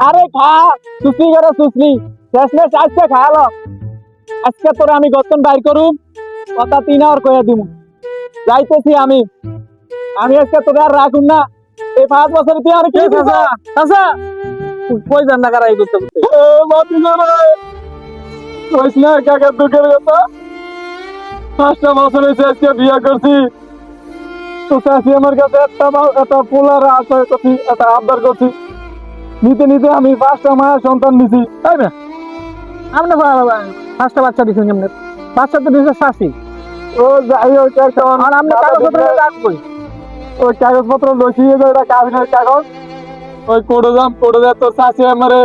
আরে খা সুসলি করে সুসলি শেষমেশ আজকে খায়ালো আজকে তোরে আমি গতন বাইর করুম কথা তিন আর কয়ে দিমু। যাইতেছি আমি। আমি আজকে তোরে আর রাখুম না। এই পাঁচ বছর তুই আর কি চাচা? চাচা! কই যান না কারাই করতে করতে মাতি কইস না কাকা দুঃখের কথা? পাঁচটা বছর হয়েছে আজকে বিয়ে করছি। তো চাষি আমার কাছে একটা একটা পোলার আশা করছি একটা আবদার করছি। নিতে নিতে আমি পাঁচটা মায়ের সন্তান নিছি তাই না? আপনি পাঁচটা বাচ্চা দিচ্ছেন কেমনে? বাচ্চা তো দিচ্ছে শাসি। ও যাই হোক এখন আর আপনি কাগজপত্র রাখবই। ওই কাগজপত্র লসিয়ে এটা কাবিনের কাগজ। ওই কোড়ে কোড়ে যায় তোর চাষি আমারে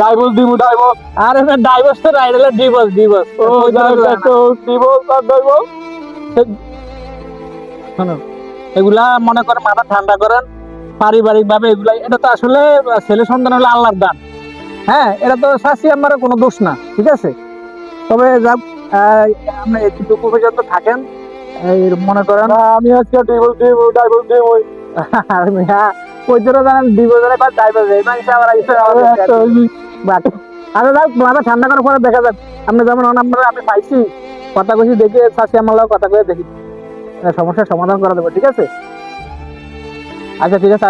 ডাইভোর্স দিমু ডাইভোর্স আর এখানে ডাইভোর্স তো রাইড হলে ডিভোর্স ডিভোর্স ও যাই ডিভোর্স আর ডাইভোর্স শোনো এগুলা মনে করেন মাথা ঠান্ডা করেন পারিবারিক ভাবে এগুলা এটা তো আসলে ছেলে সন্তান হলে আল্লাহর দান। হ্যাঁ এটা তো শাসি আমার কোনো দোষ না ঠিক আছে? তবে আহ, আপনি এতটুকু পর্যন্ত থাকেন মনে করেন। আমি আজকে ডিভোর্স দিব ডাইভোর্স দিব ওই জন্য জানেন ডিভোর্সের কাজ ডাইভোর্স একটা ওই বাট আরে যাক মাথা ঠান্ডা করার পরে দেখা যাক। আপনি যেমন আমরা আমি পাইছি কথা কইছি দেখে শাসি আমার কথা কয়ে দেখি। সমস্যার সমাধান করা দেবো ঠিক আছে? আচ্ছা ঠিক আছে।